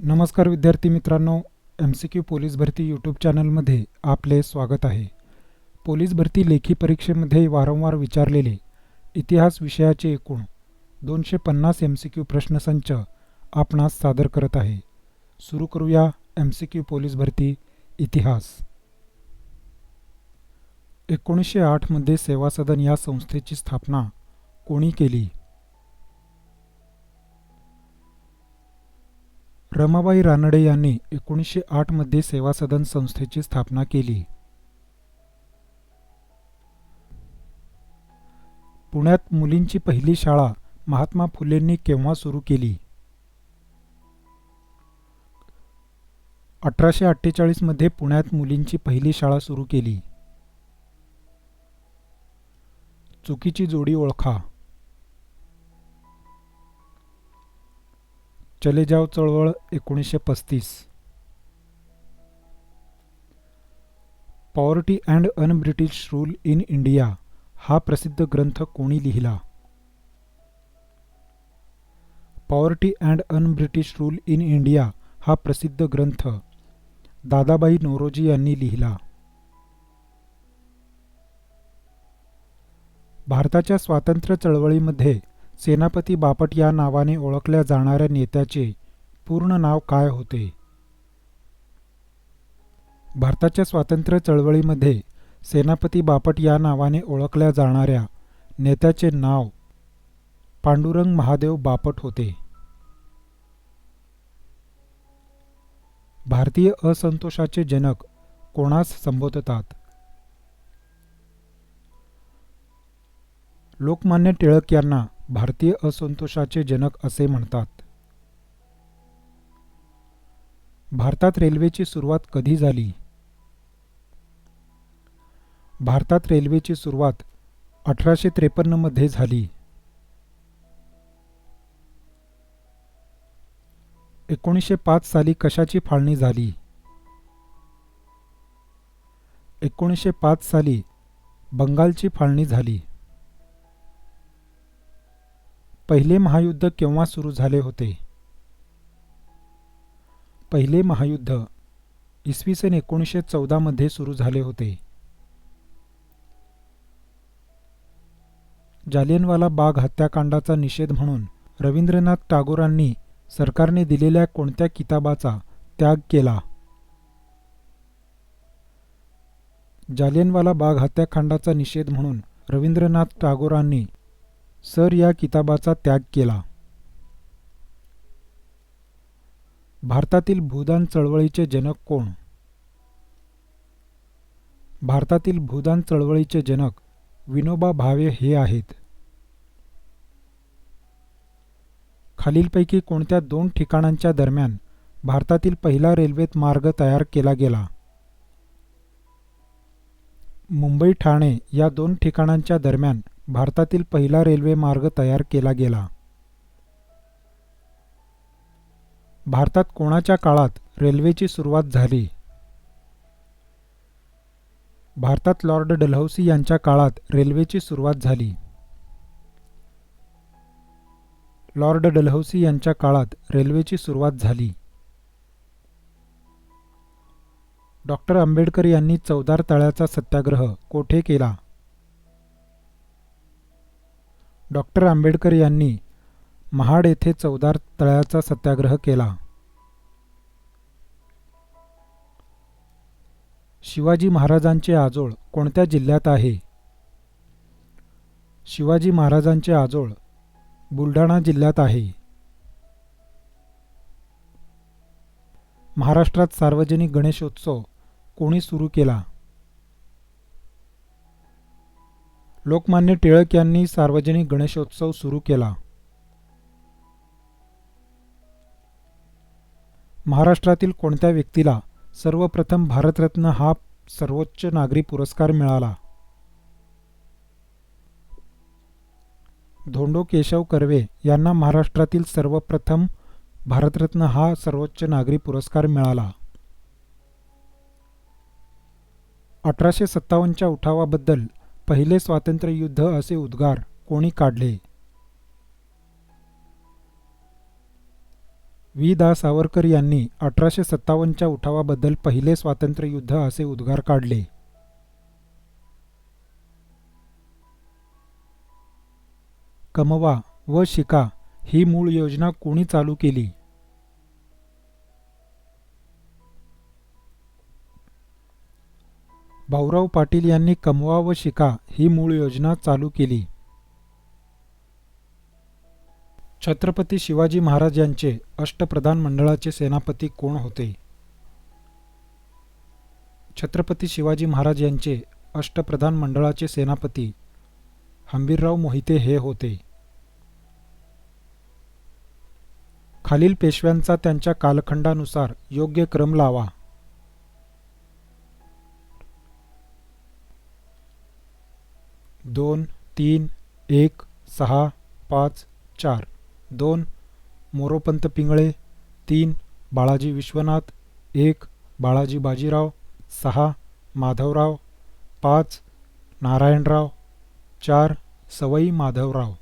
नमस्कार विद्यार्थी मित्रांनो एम सी क्यू पोलीस भरती यूट्यूब चॅनलमध्ये आपले स्वागत आहे. पोलीस भरती लेखी परीक्षेमध्ये वारंवार विचारलेले इतिहास विषयाचे एकूण दोनशे पन्नास एम सी क्यू प्रश्नसंच आपणास सादर करत आहे. सुरू करूया एम सी क्यू पोलीस भरती इतिहास. एकोणीसशे आठमध्ये सेवा सदन या संस्थेची स्थापना कोणी केली? रमाबाई रानडे यांनी एकोणीसशे आठमध्ये सेवा सदन संस्थेची स्थापना केली. पुण्यात मुलींची पहिली शाळा महात्मा फुलेंनी केव्हा सुरू केली? अठराशे अठ्ठेचाळीसमध्ये पुण्यात मुलींची पहिली शाळा सुरू केली. चुकीची जोडी ओळखा. चले जाव चळवळ एकोणीसशे पस्तीस. Poverty and un British rule in India हा प्रसिद्ध ग्रंथ कोणी लिहिला? Poverty and un British rule in India हा प्रसिद्ध ग्रंथ दादाबाई नोरोजी यांनी लिहिला. भारताच्या स्वातंत्र्य चळवळीमध्ये सेनापती बापट या नावाने ओळखल्या जाणाऱ्या नेत्याचे पूर्ण नाव काय होते? भारताच्या स्वातंत्र्य चळवळीमध्ये सेनापती बापट या नावाने ओळखल्या जाणाऱ्या नेत्याचे नाव पांडुरंग महादेव बापट होते. भारतीय असंतोषाचे जनक कोणास संबोधतात? लोकमान्य टिळक यांना भारतीय असंतोषाचे जनक असे म्हणतात. भारतात रेल्वेची सुरुवात कधी झाली? भारतात रेल्वेची सुरुवात अठराशे त्रेपन्नमध्ये झाली. एकोणीसशे पाच साली कशाची फाळणी झाली? एकोणीसशे पाच साली बंगालची फाळणी झाली. पहिले महायुद्ध केव्हा सुरू झाले होते? पहिले महायुद्ध इसवी सन एकोणीसशे चौदामध्ये सुरू झाले होते. जालियनवाला बाग हत्याकांडाचा निषेध म्हणून रवींद्रनाथ टागोरांनी सरकारने दिलेल्या कोणत्या किताबाचा त्याग केला? जालियनवाला बाग हत्याकांडाचा निषेध म्हणून रवींद्रनाथ टागोरांनी सर या किताबाचा त्याग केला. भारतातील भूदान चळवळीचे जनक कोण? भारतातील भूदान चळवळीचे जनक विनोबा भावे हे आहेत. खालीलपैकी कोणत्या दोन ठिकाणांच्या दरम्यान भारतातील पहिला रेल्वेत मार्ग तयार केला गेला? मुंबई ठाणे या दोन ठिकाणांच्या दरम्यान भारतातील पहिला रेल्वे मार्ग तयार केला गेला. भारतात कोणाच्या काळात रेल्वेची सुरुवात झाली? भारतात लॉर्ड डलहौसी यांच्या काळात रेल्वेची सुरुवात झाली. लॉर्ड डलहौसी यांच्या काळात रेल्वेची सुरुवात झाली. डॉक्टर आंबेडकर यांनी चौदार तळ्याचा सत्याग्रह कोठे केला? डॉक्टर आंबेडकर यांनी महाड येथे चौदार तळ्याचा सत्याग्रह केला. शिवाजी महाराजांचे आजोळ कोणत्या जिल्ह्यात आहे? शिवाजी महाराजांचे आजोळ बुलढाणा जिल्ह्यात आहे. महाराष्ट्रात सार्वजनिक गणेशोत्सव कोणी सुरू केला? लोकमान्य टिळक यांनी सार्वजनिक गणेशोत्सव सुरू केला. महाराष्ट्रातील कोणत्या व्यक्तीला सर्वप्रथम भारतरत्न हा सर्वोच्च नागरी पुरस्कार मिळाला? धोंडो केशव कर्वे यांना महाराष्ट्रातील सर्वप्रथम भारतरत्न हा सर्वोच्च नागरी पुरस्कार मिळाला. अठराशे सत्तावन्नच्या उठावाबद्दल पहिले स्वातंत्र्य युद्ध असे उद्गार कोणी काढले? वि दा. सावरकर यांनी अठराशे सत्तावन्नच्या उठावाबद्दल पहिले स्वातंत्र्य युद्ध असे उद्गार काढले. कमवा व शिका ही मूळ योजना कोणी चालू केली? भाऊराव पाटील यांनी कमवा व शिका ही मूळ योजना चालू केली. छत्रपती शिवाजी महाराज यांचे अष्टप्रधान मंडळाचे सेनापती कोण होते? छत्रपती शिवाजी महाराज यांचे अष्टप्रधान मंडळाचे सेनापती हंबीरराव मोहिते हे होते. खालील पेशव्यांचा त्यांच्या कालखंडानुसार योग्य क्रम लावा. दोन तीन एक सहा पाच चार. दोन मोरोपंत पिंगळे. तीन बाळाजी विश्वनाथ. एक बाळाजी बाजीराव. सहा माधवराव. पाच नारायणराव. चार सवई माधवराव.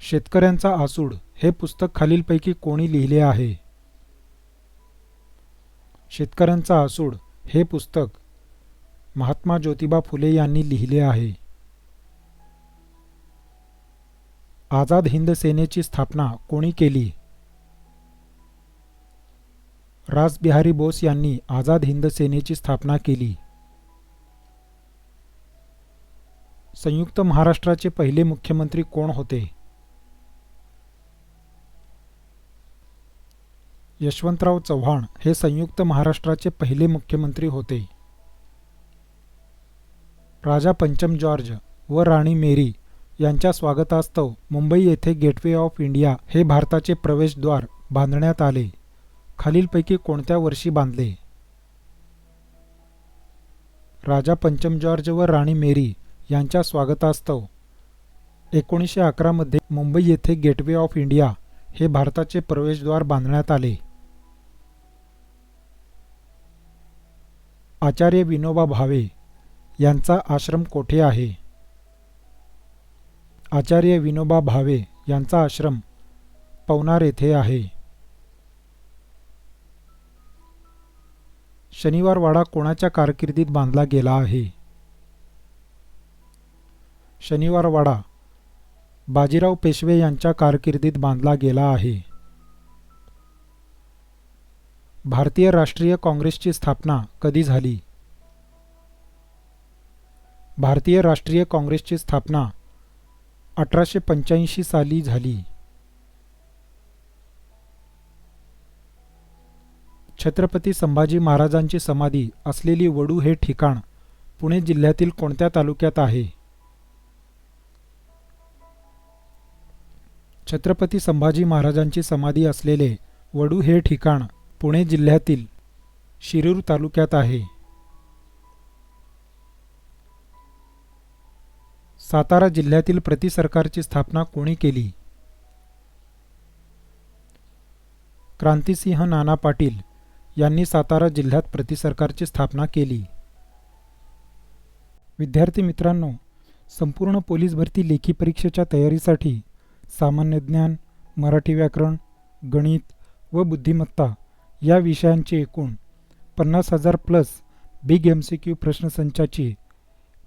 शेतकऱ्यांचा आसूड. हे पुस्तक खालीलपैकी कोणी लिहिले आहे? शेतकऱ्यांचा आसूड. हे पुस्तक महात्मा ज्योतिबा फुले यांनी लिहिले आहे. आझाद हिंद सेनेची स्थापना कोणी केली? राजबिहारी बोस यांनी आझाद हिंद सेनेची स्थापना केली. संयुक्त महाराष्ट्राचे पहिले मुख्यमंत्री कोण होते? यशवंतराव चव्हाण हे संयुक्त महाराष्ट्राचे पहिले मुख्यमंत्री होते. राजा पंचम जॉर्ज व राणी मेरी यांच्या स्वागतास्तव मुंबई येथे गेटवे ऑफ इंडिया हे भारताचे प्रवेशद्वार बांधण्यात आले. खालीलपैकी कोणत्या वर्षी बांधले? राजा पंचम जॉर्ज व राणी मेरी यांच्या स्वागतास्तव एकोणीसशे अकरामध्ये मुंबई येथे गेटवे ऑफ इंडिया हे भारताचे प्रवेशद्वार बांधण्यात आले. आचार्य विनोबा भावे यांचा आश्रम कोठे आहे? आचार्य विनोबा भावे यांचा आश्रम पवनार येथे आहे. शनिवारवाडा कोणाच्या कारकिर्दीत बांधला गेला आहे? शनिवारवाडा बाजीराव पेशवे यांच्या कारकिर्दीत बांधला गेला आहे. भारतीय राष्ट्रीय काँग्रेसची स्थापना कधी झाली? भारतीय राष्ट्रीय काँग्रेसची स्थापना अठराशे पंच्याऐंशी साली झाली. छत्रपती संभाजी महाराजांची समाधी असलेली वडू हे ठिकाण पुणे जिल्ह्यातील कोणत्या तालुक्यात आहे? छत्रपती संभाजी महाराजांची समाधी असलेले वडू हे ठिकाण पुणे जिल्ह्यातील शिरूर तालुक्यात आहे. सातारा जिल्ह्यातील प्रति सरकारची स्थापना कोणी केली? क्रांतिसिंह नाना पाटील यांनी सातारा जिल्ह्यात प्रति सरकारची स्थापना केली. विद्यार्थी मित्रांनो संपूर्ण पोलीस भरती लेखी परीक्षेच्या तयारीसाठी सामान्य ज्ञान मराठी व्याकरण गणित व बुद्धिमत्ता या विषयांचे एकूण पन्नास हजार plus big M C Q प्रश्नसंचाची